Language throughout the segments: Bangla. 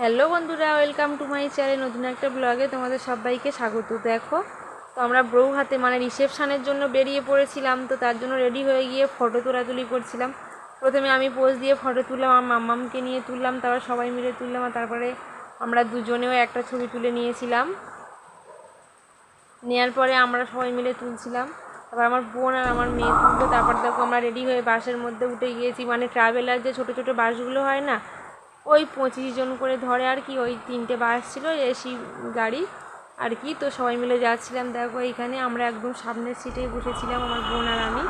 হ্যালো বন্ধুরা, ওয়েলকাম টু মাই চ্যানেল। নতুন একটা ব্লগে তোমাদের সবাইকে স্বাগত। দেখো, তো আমরা বউ হাতে মানে রিসেপশানের জন্য বেরিয়ে পড়েছিলাম, তো তার জন্য রেডি হয়ে গিয়ে ফটো তোলাতুলি করছিলাম। প্রথমে আমি পোজ দিয়ে ফটো তুললাম, আমার মাম্মামকে নিয়ে তুললাম, তারপর সবাই মিলে তুললাম, আর তারপরে আমরা দুজনেও একটা ছবি তুলে নিয়েছিলাম। নেওয়ার পরে আমরা সবাই মিলে তুলছিলাম। তারপর আমার বোন আর আমার মেয়ে তুললো, তারপর দেখো আমরা রেডি হয়ে বাসের মধ্যে উঠে গিয়েছি। মানে ট্রাভেলার যে ছোটো ছোটো বাসগুলো হয় না ওই পঁচিশ জন করে ধরে আর কি ওই তিনটে বাস ছিল এসি গাড়ি আর কি। তো সবাই মিলে যাচ্ছিলাম, দেখো এইখানে আমরা একদম সামনের সিটেই বসেছিলাম, আমার বোন আর আমি।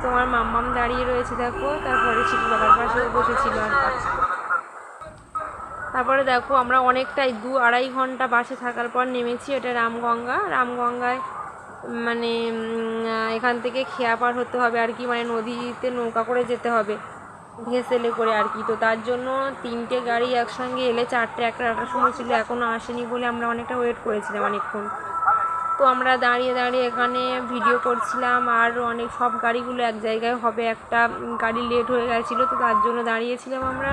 তো আমার মাম্মাম দাঁড়িয়ে রয়েছে, দেখো। তারপরে ছিল বাবার পাশেও বসেছিল আর তারপরে দেখো আমরা অনেকটাই দু আড়াই ঘণ্টা বাসে থাকার পর নেমেছি, এটা রামগঙ্গা। রামগঙ্গায় মানে এখান থেকে খেয়া পার হতে হবে আর কি মানে নদীতে নৌকা করে যেতে হবে। ভেসেলে করে আর কি। তো তার জন্য তিনটে গাড়ি একসঙ্গে এলে চারটে একটা আটার সময় ছিল এখনও আসেনি বলে আমরা অনেকটা ওয়েট করেছিলাম অনেকক্ষণ। তো আমরা দাঁড়িয়ে দাঁড়িয়ে এখানে ভিডিও করছিলাম আর অনেক সব গাড়িগুলো এক জায়গায় হবে, একটা গাড়ি লেট হয়ে গেছিল, তো তার জন্য দাঁড়িয়েছিলাম আমরা।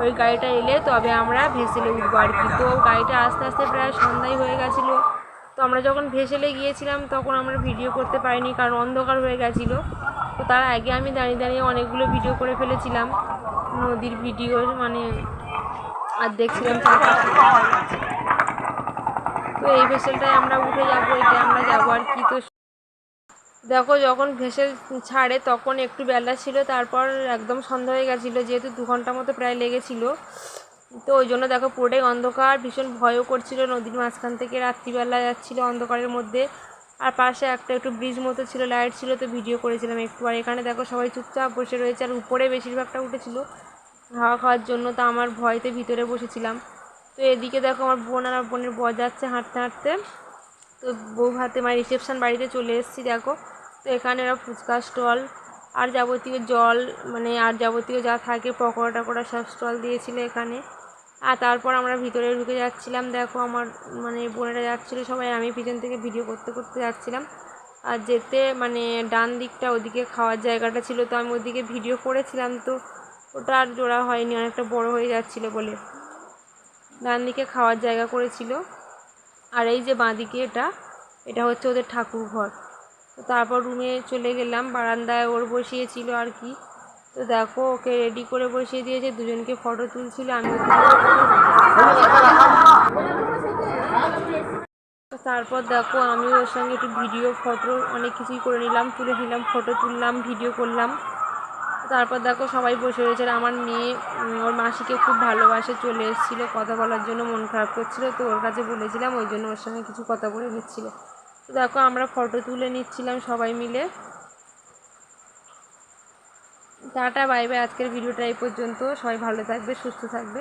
ওই গাড়িটা এলে তবে আমরা ভেসেলে উঠবো আর কি। তো গাড়িটা আস্তে আস্তে প্রায় সন্ধ্যায় হয়ে গেছিল। তো আমরা যখন ভেসেলে গিয়েছিলাম, তখন আমরা ভিডিও করতে পারিনি, কারণ অন্ধকার হয়ে গেছিল। তো তার আগে আমি দাঁড়িয়ে দাঁড়িয়ে অনেকগুলো ভিডিও করে ফেলেছিলাম। নদীর ভিডিও মানে আর দেখছিলাম তো এই ভেসেলটায় আমরা উঠে যাব এটা আমরা যাব আর কি। তো দেখো, যখন ভেসেল ছাড়ে, তখন একটু বেলা ছিল, তারপর একদম সন্ধ্যা হয়ে গেছিল, যেহেতু দু ঘণ্টা মতো প্রায় লেগেছিলো। তো ওই জন্য দেখো পুরোটাই অন্ধকার, ভীষণ ভয়ও করছিল। নদীর মাঝখান থেকে রাত্রিবেলা যাচ্ছিল অন্ধকারের মধ্যে। আর পাশে একটা একটু ব্রিজ মতো ছিল লাইট ছিল, তো ভিডিও করেছিলাম একটু। আর এখানে দেখো সবাই চুপচাপ বসে রয়েছে, আর উপরে বেশিরভাগটা উঠেছিল হাওয়া খাওয়ার জন্য, তো আমার ভয়তে ভিতরে বসেছিলাম। তো এদিকে দেখো আমার বোন আর বোনের বর যাচ্ছে হাঁটতে হাঁটতে। তো বউ হাতে মানে রিসেপশান বাড়িতে চলে এসেছি, দেখো। তো এখানে ওরা ফুচকা স্টল আর যাবতীয় জল মানে আর যাবতীয় যা থাকে পকোড়া টকোড়া সব স্টল দিয়েছিল এখানে। আর তারপর আমরা ভিতরে ঢুকে যাচ্ছিলাম। দেখো আমার মানে বোনেরা যাচ্ছিল সবাই, আমি পিছন থেকে ভিডিও করতে করতে যাচ্ছিলাম। আর যেতে মানে ডান দিকটা ওদিকে খাওয়ার জায়গাটা ছিল, তো আমি ওদিকে ভিডিও করেছিলাম, তো ওটা আর জোড়া হয়নি, অনেকটা বড় হয়ে যাচ্ছিল বলে। ডান দিকে খাওয়ার জায়গা করেছিল। আর এই যে বাঁদিকে এটা এটা হচ্ছে ওদের ঠাকুর ঘর তারপর রুমে চলে গেলাম, বারান্দায় ওর বসিয়েছিল আর কি। তো দেখো, ওকে রেডি করে বসিয়ে দিয়েছে, দুজনকে ফটো তুলছিল, আমি তারপর দেখো, আমি ওর সঙ্গে একটু ভিডিও ফটো অনেক কিছুই করে নিলাম, তুলে নিলাম ফটো তুললাম ভিডিও করলাম। তারপর দেখো, সবাই বসে রয়েছে আমার মেয়ে ওর মাসিকে খুব ভালোবাসে, চলে এসেছিল, কথা বলার জন্য মন খারাপ করছিল, তো ওর কাছে বলেছিলাম, ওই জন্য ওর সঙ্গে কিছু কথা বলে নিচ্ছিল। তো দেখো, আমরা ফটো তুলে নিচ্ছিলাম সবাই মিলে। Tata bye bye. আজকের ভিডিওটা এই পর্যন্ত। সবাই ভালো থাকবে সুস্থ থাকবে।